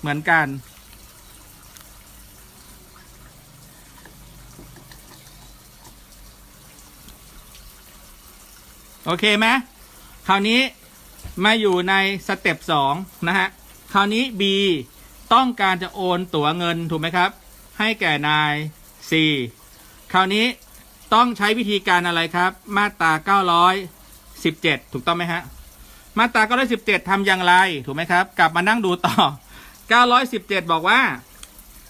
เหมือนกัน โอเคไหมคราวนี้มาอยู่ในสเต็ปสองนะฮะ คราวนี้ B ต้องการจะโอนตั๋วเงินถูกไหมครับ ให้แก่นาย C คราวนี้ต้องใช้วิธีการอะไรครับ มาตรา917 ถูกต้องไหมฮะ มาตรา917ทำอย่างไร ถูกไหมครับ กลับมานั่งดูต่อ 917 บอกว่า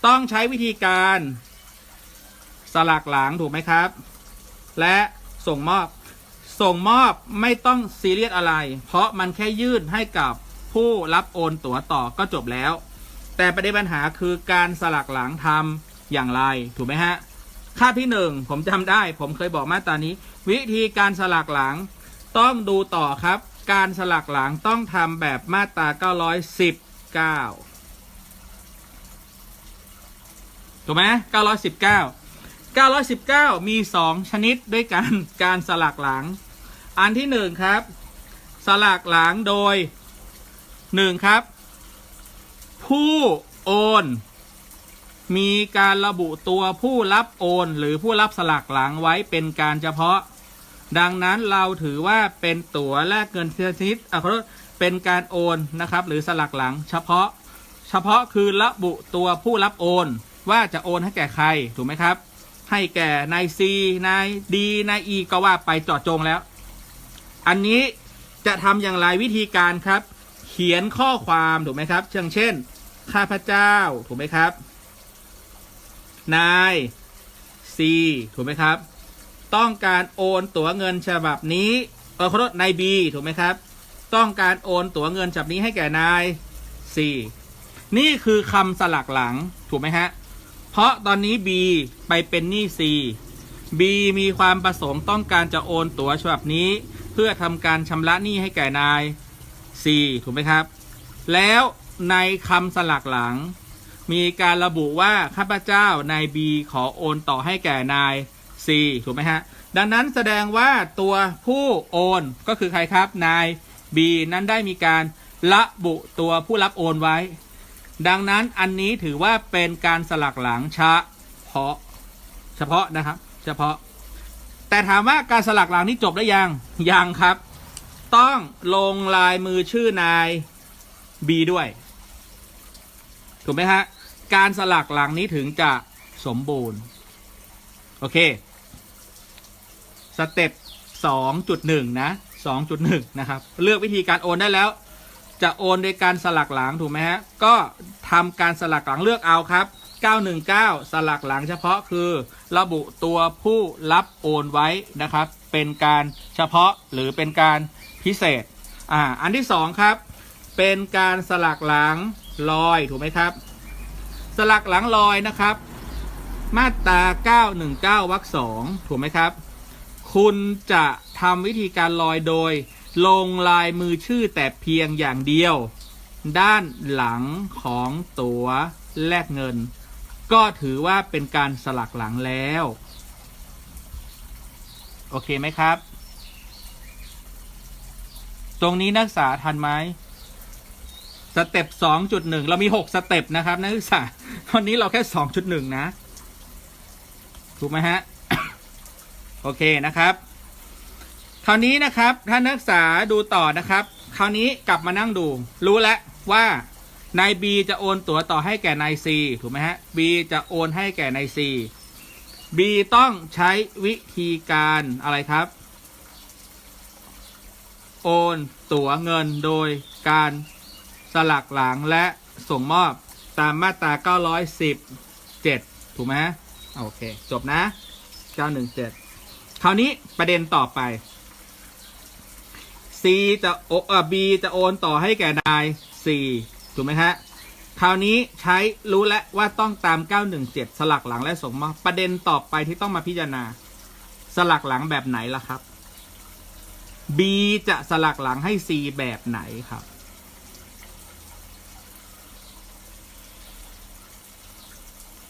ต้องใช้วิธีการสลักหลังถูกไหมครับ และส่งมอบ ส่งมอบไม่ต้องซีเรียสอะไร เพราะมันแค่ยื่นให้กับผู้รับโอนตั๋วต่อก็จบแล้ว แต่ประเด็นปัญหาคือการสลักหลังทำอย่างไรถูกไหมฮะค่าที่หนึ่งผมจำได้ ผมเคยบอกมาตานี้ วิธีการสลักหลังต้องดูต่อครับ การสลักหลังต้องทำแบบมาตรา919 ถูกไหม919 919มี2ชนิดด้วยกันการสลักหลัง อันที่1ครับ สลักหลังโดย1ครับ ผู้โอนมีการระบุตัวผู้รับโอน หรือผู้รับสลักหลังไว้เป็นการเฉพาะ ดังนั้นเราถือว่าเป็นตั๋วแลกเงินชนิดอะขอโทษเป็นการโอนนะครับ หรือสลักหลัง เฉพาะ เฉพาะคือระบุตัวผู้รับโอน ว่าจะโอนให้แก่ใครถูกไหมครับ ให้แก่นายซีนายดีนายอีก็ว่าไปเจาะจงแล้ว อันนี้จะทำอย่างไรวิธีการครับ เขียนข้อความถูกไหมครับ เช่นเช่น ข้าพเจ้าถูกไหมครับ นายซีถูกไหมครับ ต้องการโอนตั๋วเงินฉบับนี้เออขอโทษนายบีถูกไหมครับ ต้องการโอนตั๋วเงินฉบับนี้ให้แก่นายซีนี่คือคำสลักหลังถูกไหมฮะ เพราะตอนนี้ B ไปเป็นหนี้ C B มีความประสงค์ต้องการจะโอนตั๋วฉบับนี้ เพื่อทำการชำระหนี้ให้แก่นาย C ถูกไหมครับ แล้วในคำสลักหลัง มีการระบุว่าข้าพเจ้านาย B ขอโอนต่อให้แก่นาย C ถูกไหมฮะ ดังนั้นแสดงว่าตัวผู้โอนก็คือใครครับนาย B นั้นได้มีการระบุตัวผู้รับโอนไว้ ดังนั้นอันนี้ถือว่าเป็นการสลักหลังเฉพาะ เฉพาะนะครับ เฉพาะ แต่ถามว่าการสลักหลังนี้จบได้ยังยังครับ ต้องลงลายมือชื่อนาย B ด้วย ถูกไหมฮะการสลักหลังนี้ถึงจะสมบูรณ์ โอเค สเต็ป2.1 นะ 2.1 นะครับ เลือกวิธีการโอนได้แล้ว จะโอนโดยการสลักหลังถูกไหมฮะ ก็ทำการสลักหลังเลือกเอาครับ 919 สลักหลังเฉพาะคือระบุตัวผู้รับโอนไว้นะครับ เป็นการเฉพาะหรือเป็นการพิเศษ อ่า อันที่สองครับ เป็นการสลักหลังลอยถูกไหมครับ สลักหลังลอยนะครับ มาตรา 919วรรคสองถูกไหมครับ คุณจะทำวิธีการลอยโดย ลงลายมือชื่อแต่เพียงอย่างเดียว ด้านหลังของตั๋วแลกเงิน ก็ถือว่าเป็นการสลักหลังแล้ว โอเคไหมครับ ตรงนี้นักศึกษาทันไหมสเต็ปสองจุดหนึ่งเรามีหกสเต็ปนะครับนักศึกษาวันนี้เราแค่สองจุดหนึ่งนะ ถูกไหมฮะ โอเคนะครับ ราวนี้นะครับถ้านักศึกษาดูต่อนะครับ คราวนี้กลับมานั่งดู รู้แล้วว่านาย B จะโอนตั๋วต่อให้แก่นาย C ถูกไหมฮะ B จะโอนให้แก่นาย C B ต้องใช้วิธีการอะไรครับ โอนตั๋วเงินโดยการสลักหลังและส่งมอบตามมาตรา 917 ถูกไหมฮะโอเค จบนะ 917 คราวนี้ประเด็นต่อไป C จะโอเอ่อ B จะโอนต่อให้แก่นาย C ถูกไหมฮะ คราวนี้ใช้รู้แล้วว่าต้องตาม 917 สลักหลังและส่งมอบประเด็นต่อไปที่ต้องมาพิจารณา สลักหลังแบบไหนล่ะครับ B จะสลักหลังให้ C แบบไหนครับ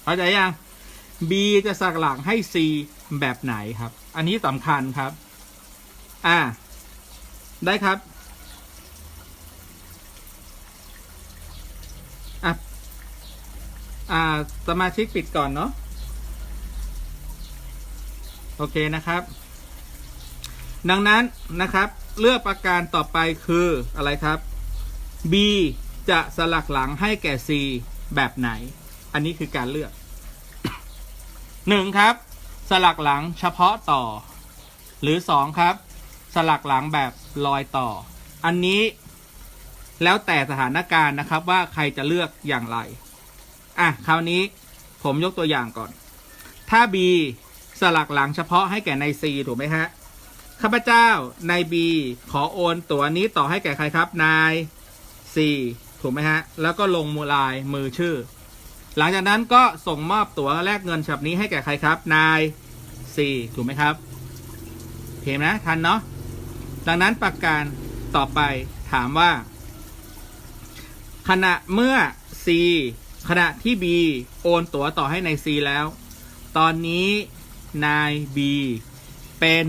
เข้าใจยัง B จะสลักหลังให้ C แบบไหนครับ อันนี้สำคัญครับ อ่า ได้ครับอะอ่า สมาชิกปิดก่อนเนาะ โอเคนะครับ ดังนั้นนะครับ เลือกประการต่อไปคืออะไรครับ B จะสลักหลังให้แก่ C แบบไหน อันนี้คือการเลือกหนึ่งครับ สลักหลังเฉพาะต่อ หรือสองครับ สลักหลังแบบลอยต่อ อันนี้แล้วแต่สถานการณ์นะครับว่าใครจะเลือกอย่างไร อะ คราวนี้ผมยกตัวอย่างก่อน ถ้า B สลักหลังเฉพาะให้แก่ใน C ถูกไหมฮะ ข้าพเจ้า นาย B ขอโอนตัวนี้ต่อให้แก่ใครครับ นาย C ถูกไหมฮะ แล้วก็ลงมูลลายมือชื่อ หลังจากนั้นก็ส่งมอบตั๋วแลกเงินฉบับนี้ให้แก่ใครครับ นาย C ถูกไหมครับ เห็นนะ ทันเนาะ ดังนั้นประการต่อไปถามว่า ขณะเมื่อ C ขณะที่ B โอนตั๋วต่อให้ใน C แล้ว ตอนนี้นาย B เป็น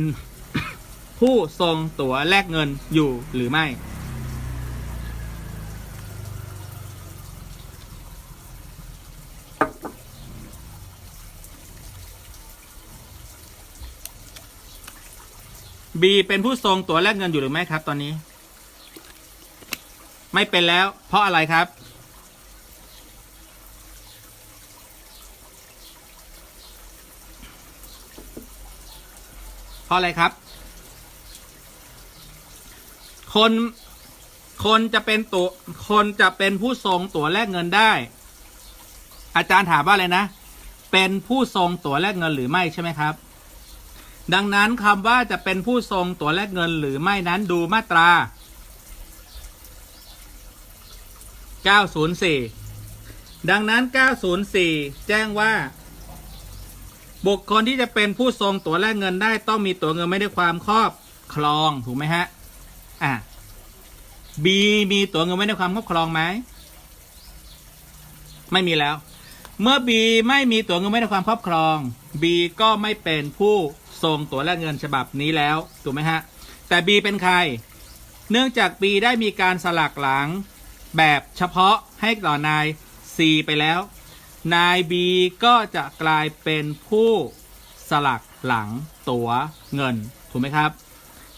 ผู้ทรงตั๋วแลกเงินอยู่หรือไม่ B เป็นผู้ทรงตัวแลกเงินอยู่หรือไม่ครับ ตอนนี้ ไม่เป็นแล้ว เพราะอะไรครับ เพราะอะไรครับ คนคนจะเป็นตัวคนจะเป็นผู้ทรงตัวแลกเงินได้ อาจารย์ถามว่าอะไรนะ เป็นผู้ทรงตัวแลกเงินหรือไม่ใช่ไหมครับ ดังนั้นคำว่าจะเป็นผู้ทรงตัวแลกเงินหรือไม่นั้นดูมาตรา 904 ดังนั้น 904 แจ้งว่า บุคคลที่จะเป็นผู้ทรงตัวแลกเงินได้ต้องมีตัวเงินไม่ได้ความครอบครองถูกไหมฮะ อะ B มีตัวเงินไม่ได้ความครอบครองไหม ไม่มีแล้ว เมื่อ B ไม่มีตัวเงินไม่ได้ความครอบครอง B ก็ไม่เป็นผู้ ทรงตั๋วแลกเงินฉบับนี้แล้วถูกไหมฮะ แต่ B เป็นใคร เนื่องจาก B ได้มีการสลักหลังแบบเฉพาะให้ต่อนาย C ไปแล้ว นาย B ก็จะกลายเป็นผู้สลักหลังตั๋วเงินถูกไหมครับ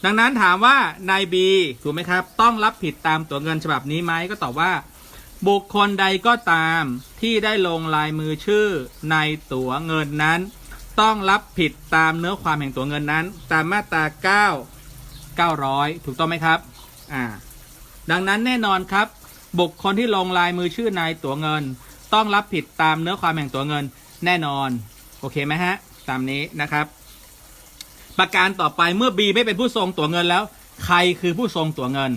ดังนั้นถามว่านาย B ถูกไหมครับ ต้องรับผิดตามตั๋วเงินฉบับนี้ไหมก็ตอบว่าบุคคลใดก็ตามที่ได้ลงลายมือชื่อในตั๋วเงินนั้น ต้องรับผิดตามเนื้อความแห่งตัวเงินนั้น ตามมาตรา9 900 ถูกต้องไหมครับอ่าดังนั้นแน่นอนครับ บุคคลที่ลงลายมือชื่อในตัวเงิน ต้องรับผิดตามเนื้อความแห่งตัวเงินแน่นอน โอเคไหมฮะ ตามนี้นะครับ ประการต่อไปเมื่อ B ไม่เป็นผู้ทรงตัวเงินแล้ว ใครคือผู้ทรงตัวเงิน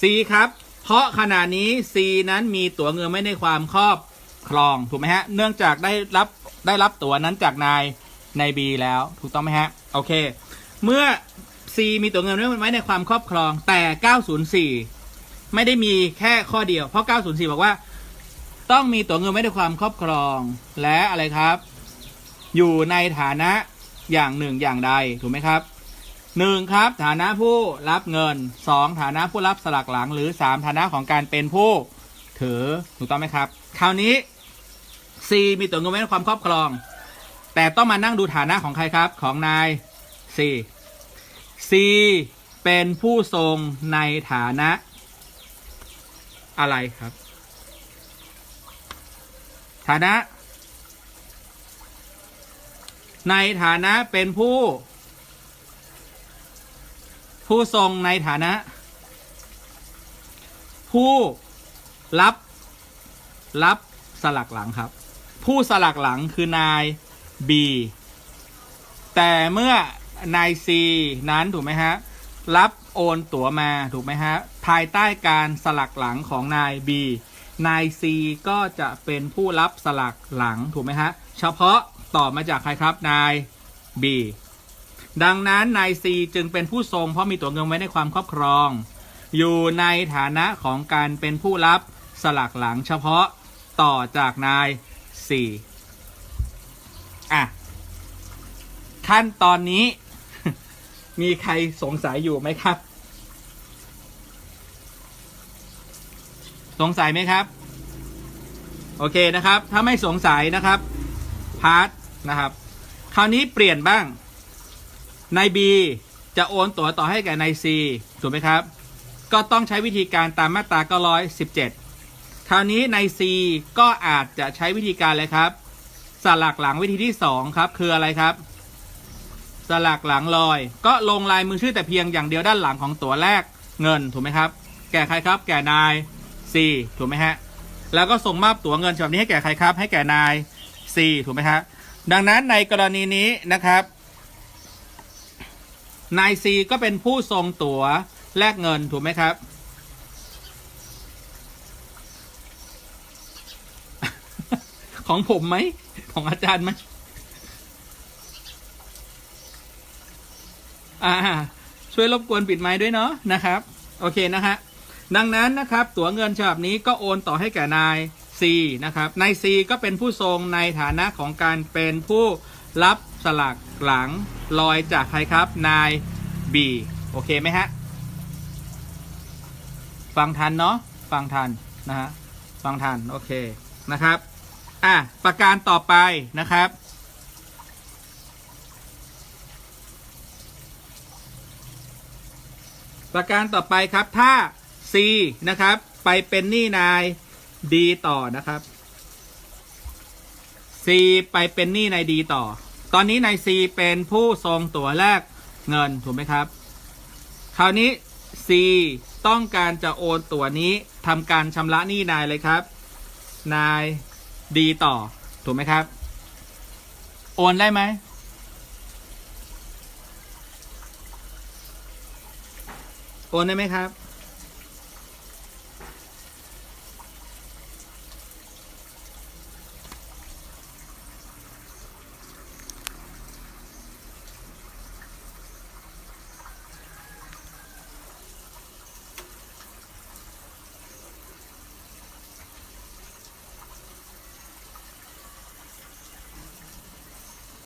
C ครับ เพราะขณะนี้ C นั้นมีตัวเงินไม่ได้ความครอบ ครองถูกไหมฮะ เนื่องจากได้รับได้รับตั๋วนั้นจากนายนาย B แล้ว ถูกต้องไหมฮะ โอเค เมื่อ C มีตั๋วเงินไว้ในความครอบครองแต่ 904 ไม่ได้มีแค่ข้อเดียว เพราะ 904 บอกว่า ต้องมีตั๋วเงินไว้ในความครอบครอง และอะไรครับ อยู่ในฐานะอย่างหนึ่งอย่างใดถูกไหมครับหนึ่งครับฐานะผู้รับเงินสองฐานะผู้รับสลักหลังหรือสามฐานะของการเป็นผู้ถือถูกต้องไหมครับ คราวนี้ C มีตัวเงินไว้ในความครอบครอง แต่ต้องมานั่งดูฐานะของใครครับของนาย C C เป็นผู้ทรงในฐานะ อะไรครับ ฐานะ ในฐานะเป็นผู้ ผู้ทรงในฐานะ ผู้รับ รับสลักหลังครับ ผู้สลักหลังคือนาย B แต่เมื่อนาย C นั้นถูกไหมฮะ รับโอนตั๋วมาถูกไหมฮะ ภายใต้การสลักหลังของนาย B นาย C ก็จะเป็นผู้รับสลักหลังถูกไหมฮะ เฉพาะต่อมาจากใครครับนาย B ดังนั้นนาย C จึงเป็นผู้ทรงเพราะมีตั๋วเงินไว้ในความครอบครอง อยู่ในฐานะของการเป็นผู้รับสลักหลังเฉพาะต่อจากนาย C อะ ขั้นตอนนี้ มีใครสงสัยอยู่ไหมครับ สงสัยไหมครับ โอเคนะครับ ถ้าไม่สงสัยนะครับพาร์ทนะครับ คราวนี้เปลี่ยนบ้างนาย B จะโอนตั๋วต่อให้แก่นาย C ถูกไหมครับ ก็ต้องใช้วิธีการตามมาตรา917 คราวนี้ใน C ก็อาจจะใช้วิธีการเลยครับสลักหลังวิธีที่2ครับคืออะไรครับ สลักหลังลอย ก็ลงลายมือชื่อแต่เพียงอย่างเดียวด้านหลังของตั๋วแรกเงินถูกไหมครับ แก่ใครครับ แก่นาย C ถูกไหมฮะแล้วก็ส่งมอบตั๋วเงินฉบับนี้ให้แก่ใครครับ ให้แก่นาย C ถูกไหมครับดังนั้นในกรณีนี้นะครับนาย C ก็เป็นผู้ส่งตั๋วแลกเงินถูกไหมครับ ของผมไหม ของอาจารย์ไหมอ่า ช่วยรบกวนปิดไม้ด้วยเนาะนะครับ โอเคนะฮะดังนั้นนะครับ ตั๋วเงินฉบับนี้ก็โอนต่อให้แก่นาย C นะครับนาย C ก็เป็นผู้ทรงในฐานะของการเป็นผู้รับสลากหลังลอยจากใครครับนาย B โอเคไหมฮะฟังทันเนาะฟังทันนะฮะฟังทันโอเคนะครับ อะประการต่อไปนะครับ ประการต่อไปครับถ้า C นะครับ ไปเป็นหนี้นาย D ต่อนะครับ C ไปเป็นหนี้นาย D ต่อ ตอนนี้นาย C เป็นผู้ทรงตัวแลกเงินถูกไหมครับ คราวนี้ C ต้องการจะโอนตัวนี้ทำการชำระหนี้นายเลยครับ นาย ดีต่อ ถูกไหมครับ โอนได้ไหม โอนได้ไหมครับ